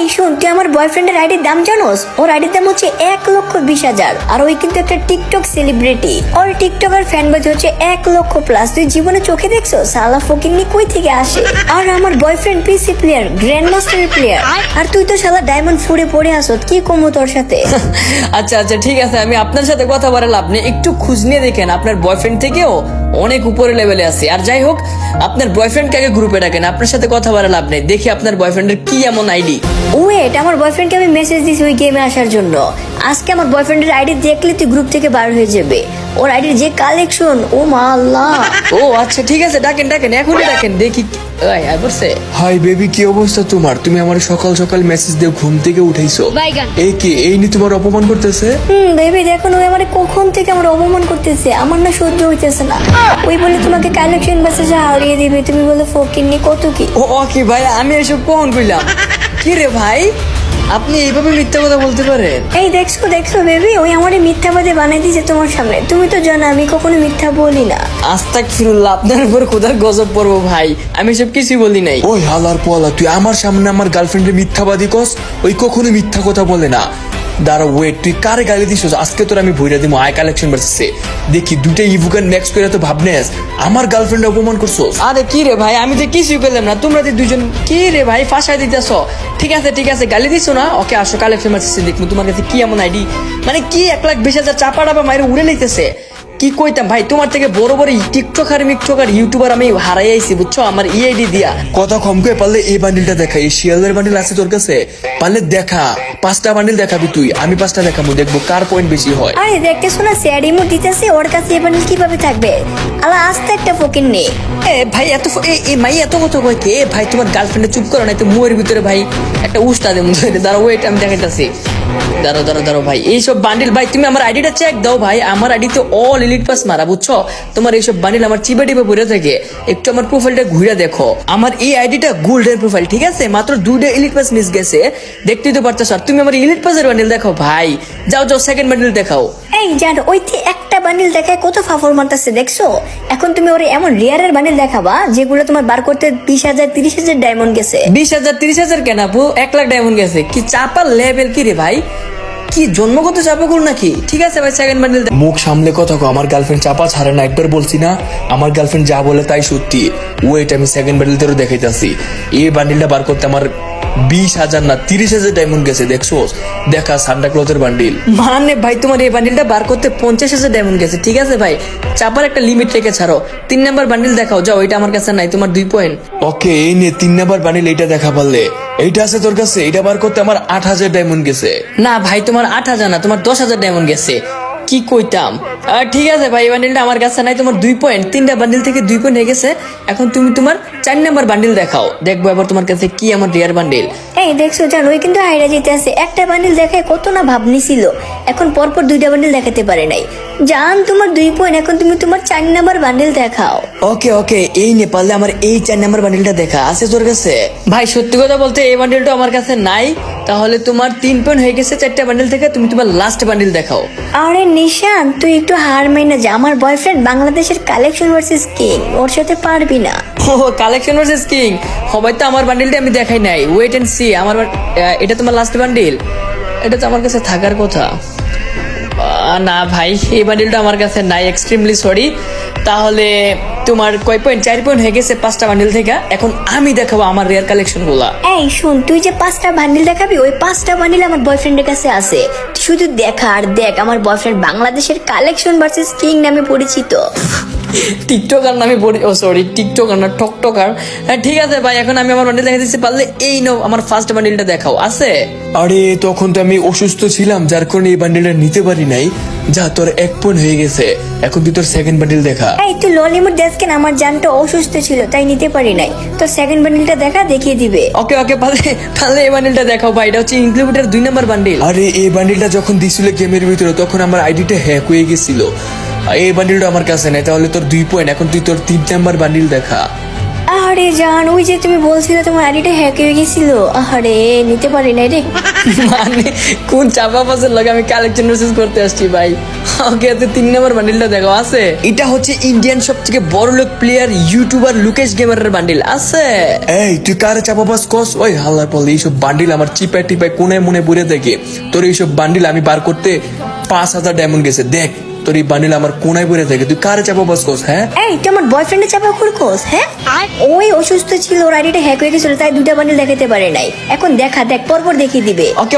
এই শোন, তুই আমার বয়ফ্রেন্ডের আইডির দাম জানোস? ওর আইডির দাম হচ্ছে এক লক্ষ বিশ হাজার। আর ওই কিন্তু একটা টিকটক সেলিব্রিটি ওর টিকটকার ফ্যান বাজ হচ্ছে এক লক্ষ প্লাস তুই জীবনে চোখে দেখছ সালা ফকিন্নি কই থেকে আসে? আর আমার boyfriend PC player grand master player আর তুই তো শালা ডায়মন্ড ফুড়ে পড়ে আসত। কি কমো তোর সাথে? আচ্ছা আচ্ছা ঠিক আছে, আমি আপনার সাথে কথা বলার নেই। একটু খোঁজ নিয়ে দেখেন, আপনার বয়ফ্রেন্ড থেকেও অনেক উপরে লেভেলে আছে। আর যাই হোক, আপনার বয়ফ্রেন্ডকে আগে গ্রুপে ডাকেন, আপনার সাথে কথা বলার লাভ নেই। দেখি আপনার বয়ফ্রেন্ডের কি এমন আইডি ওয়েট আমার বয়ফ্রেন্ডকে আমি মেসেজ দিয়েছি ওই গেমে আসার জন্য। আজকে আমার বয়ফ্রেন্ডের আইডি দেখলে তুই গ্রুপ থেকে বার হয়ে যাবে। ওর আইডির যে কালেকশন ও মা আল্লাহ। ও আচ্ছা ঠিক আছে ডাকেন ডাকেন এখনই ডাকেন দেখি এই, হাই বেবি কি অবস্থা তোমার? তুমি আমার সকাল সকাল মেসেজ দিয়ে ঘুম থেকে উঠাইছো। এই কি এই নিয়ে তোমার অপমান করতেছে? হুম ভেবে দেখুন ওই আমার কখন থেকে আমার অপমান করতেছে। আমার না সহ্য হইতেছে না। ওই বলে তোমাকে কালেকশন মেসেজে হারিয়ে দিবে তুমি বলে ফকিন্নি কত কি? ও ও কি ভাই আমি এসব কোন কইলাম? কি রে ভাই? আপনি এইভাবে মিথ্যা কথা বলতে পারেন? এই দেখছ দেখছ বেবি ওই আমারে মিথ্যাবাদে বানাই দিয়েছে তোমার সামনে। তুমি তো জানো আমি কখনো মিথ্যা বলি না। আস্তাক ফিরুল্লাহ আপনার উপর কোথায় গজব পড়ব ভাই। আমি সব কিছুই বলি নাই। ওই হালার পোয়ালা তুই আমার সামনে আমার গার্লফ্রেন্ডের মিথ্যাবাদী কস ওই কখনো মিথ্যা কথা বলে না। দাঁড়া ওয়েট তুই কারে গালি দিস আজকে তোর আমি ভইরা দিমু। আই কালেকশন ভার্সেসে দেখি দুইটা ইভুকান ম্যাক্স করে তো ভাবনেস। আমার গার্লফ্রেন্ড অপমান করছ আরে কি রে ভাই, আমি তো কিছুই পেলাম না। তোমরা দুজন কি রে ভাই ফাঁসাই দিতেছ? ঠিক আছে ঠিক আছে, গালি দিছো না? ওকে, আসো কালেকশন মারতেছি দেখব তোমার কাছে কি এমন আইডি মানে কি এক লাখ বিশ হাজার চাপা বা মায়ের উড়ে লইতেছে কি কইতাম? ভাই তোমার থেকে বড় বড় টিকটকার মিকটকার ইউটিউবার আমি হারাই আইছি বুঝছ? আমার ইআইডি দিয়া। কথা কম করে পারলে এই বান্ডিলটা দেখা এই শিয়ালের বান্ডিল আছে তোর কাছে? পারলে দেখা পাঁচটা বান্ডিল দেখাবি তুই আমি পাঁচটা দেখাবো দেখব কার পয়েন্ট বেশি হয়। আরে দেখতেছো না স্যাড ইমো দিতেছে ওর কাছে এবার কীভাবে থাকবে? আলা আস্তে একটা ফকিন্নি এ ভাই এত এ এ মাই এত কথা কয় কে? এ ভাই তোমার গার্লফ্রেন্ডে চুপ করো না তো মুয়ের ভিতরে ভাই একটা উস্তা দে মুখে দাঁড়া ওয়েট আমি দেখাইতাছি। দাঁড়ো দাঁড়ো দাঁড়ো ভাই এইসব বান্ডিল ভাই তুমি আমার আইডিটা চেক দাও ভাই আমার আইডি তো অল এলিট পাস মারা বুঝছ? তোমার এইসব বান্ডিল আমার চিপে টিপে ভরে থাকে। একটু আমার প্রোফাইলটা ঘুরে দেখো। আমার এই আইডিটা গোল্ডেন প্রোফাইল ঠিক আছে? মাত্র দুইটা এলিট পাস মিস গেছে। দেখতেই তো পারতেছ। আর তুমি আমার এলিট পাসের বান্ডিল দেখো ভাই। যাও যাও সেকেন্ড বান্ডিল দেখাও। এই জান ওই একটা বান্ডিল দেখায় কত ফাফর মারতেছে দেখছ? এখন তুমি ওর এমন রিয়ারের বান্ডিল দেখাবা যেগুলো তোমার বার করতে বিশ হাজার তিরিশ হাজার ডায়মন্ড গেছে। বিশ হাজার তিরিশ হাজার কেন আপু? এক লাখ ডায়মন্ড গেছে। কি চাপার লেভেল কি রে ভাই? কি জন্মগত চাপাকুল নাকি? ঠিক আছে ভাই সেকেন্ড বান্ডেল মুখ সামলে কথা কো আমার গার্লফ্রেন্ড চাপা ছাড়ে না একবার বলছি না আমার গার্লফ্রেন্ড যা বলে তাই সত্যি। ওয়েট আমি সেকেন্ড বান্ডিল তোর দেখাইতেছি। এই বান্ডিলটা বার করতে আমার বিশ হাজার না তিরিশ হাজার ডায়মন্ড গেছে দেখছ দেখা সান্টা ক্লথের বান্ডিল মানে ভাই তোমার এই বান্ডিলটা বার করতে পঞ্চাশ হাজার ডায়মন্ড গেছে ঠিক আছে ভাই? চাপার একটা লিমিট রেখে ছাড়ো। তিন নাম্বার বান্ডিল দেখাও যাও এটা আমার কাছে নাই তোমার দুই পয়েন্ট ওকে এই নিয়ে তিন নাম্বার বান্ডিল এইটা দেখা পারলে। এইটা আছে তোর কাছে? এটা বার করতে আমার আট হাজার ডায়মন্ড গেছে। না ভাই তোমার আট হাজার না তোমার দশ হাজার ডায়মন্ড গেছে। কি কইতাম? আহ, ঠিক আছে ভাই এই বান্ডিলটা আমার কাছে নাই তোমার দুই পয়েন্ট তিনটা বান্ডিল থেকে দুই পয়েন্ট হয়ে গেছে। এখন তুমি তোমার চার নাম্বার বান্ডিল দেখাও। দেখব এবার তোমার কাছে কি আমার রিয়ার বান্ডিল এই দেখছ জান ওই কিন্তু হাইরা যেতে আছে। একটা বান্ডিল দেখায় কত না ভাবনি ছিল এখন পরপর দুইটা বান্ডিল দেখাতে পারে নাই। জান তোমার দুই পয়েন্ট এখন তুমি তোমার চার নাম্বার বান্ডিল দেখাও। ওকে ওকে এই নেপালে আমার এই চার নাম্বার বান্ডিলটা দেখা। আছে তোর কাছে? ভাই সত্যি কথা বলতে এই বান্ডিলটা আমার কাছে নাই। তাহলে তোমার তিন পয়েন্ট হয়ে গেছে চারটা বান্ডিল থেকে তুমি তোমার লাস্ট বান্ডিল দেখাও। আরে নিশান তুই একটু হার মাইনা যা। আমার বয়ফ্রেন্ড বাংলাদেশের কালেকশন ভার্সেস কিং ওর সাথে পারবি না। ও কালেকশন ভার্সেস কিং সবাই তো আমার বান্ডিলটা আমি দেখাই নাই। ওয়েট এন্ড সি আমার এটা তোমার লাস্ট বান্ডিল এটা তো আমার কাছে থাকার কথা। আহ, না ভাই এই বান্ডিলটা আমার কাছে নাই এক্সট্রিমলি সরি তাহলে তোমার কয় পয়েন্ট চার পয়েন্ট হয়ে গেছে পাঁচটা বান্ডিল থেকে। এখন আমি দেখাবো আমার রেয়ার কালেকশনগুলা এই শুন তুই যে পাঁচটা বান্ডিল দেখাবি ওই পাঁচটা বান্ডিল আমার বয়ফ্রেন্ডের কাছে আছে। শুধু দেখা আর দেখ আমার বয়ফ্রেন্ড বাংলাদেশের কালেকশন ভার্সেস কিং নামে পরিচিত। টিকটকার নামে পড়ি ও সরি টিকটকার না টকটকার হ্যাঁ ঠিক আছে ভাই এখন আমি আমার বান্ডিল দেখা দিচ্ছি পারলে এই নো আমার ফার্স্ট বান্ডিলটা দেখাও আছে? আরে তখন তো আমি অসুস্থ ছিলাম যার কারণে এই বান্ডিলটা নিতে পারি নাই। যা তোর এক পয়েন্ট হয়ে গেছে। এখন তুই তোর সেকেন্ড বান্ডিল দেখা। এই তুই ললিমুড দেখেন আমার জানটা অসুস্থ ছিল তাই নিতে পারি নাই। তো সেকেন্ড বান্ডিলটা দেখা দেখিয়ে দিবে। ওকে ওকে পারলে পারলে এই বান্ডিলটা দেখাও ভাই এটা হচ্ছে ইনক্লুডের দুই নাম্বার বান্ডিল আরে এই বান্ডিলটা যখন দিছিল গেমের ভিতরে তখন আমার আইডিটা হ্যাক হয়ে গেছিল। আর এই বান্ডিলটা আমার কাছে নেই তাহলে তোর দুই পয়েন্ট এখন তুই তোর তিন নাম্বার বান্ডিল দেখা। আর জান ওই যে তুমি বলছিলে তোমার আইডিটা হ্যাক হয়ে গেছিল। আরে নিতে পারি নাই রে। মানে কোন চাপা পাসের লগে আমি কালেকশন মেসেজ করতে আসছি ভাই? ওকে এতে তিন নম্বর বান্ডিলটা দেখো আছে? এটা হচ্ছে ইন্ডিয়ান সব থেকে বড় লোক প্লেয়ার ইউটিউবার লুকেশ গেমারের বান্ডিল আছে? এই তুই কারে চাপা বাস কস? ওই হাল্লার পল এইসব বান্ডিল আমার চিপায় টিপায় কোনে মনে বুড়ে দেখে। তোর এইসব বান্ডিল আমি বার করতে পাঁচ হাজার ডায়মন্ড গেছে দেখ। তোর এই বান্ডিল আমার কোনায় পড়ে থাকে। তুই কারে চাপা বাস কস হ্যাঁ? এই তুই আমার বয়ফ্রেন্ডের চাপা খুরকোস হ্যাঁ? আর? ওই অসুস্থ ছিল ওর আইডিটা হ্যাক হয়ে গেছিল তাই দুটা বান্ডিল দেখাতে পারে নাই। এখন দেখা দেখ পরপর দেখিয়ে দিবে। ওকে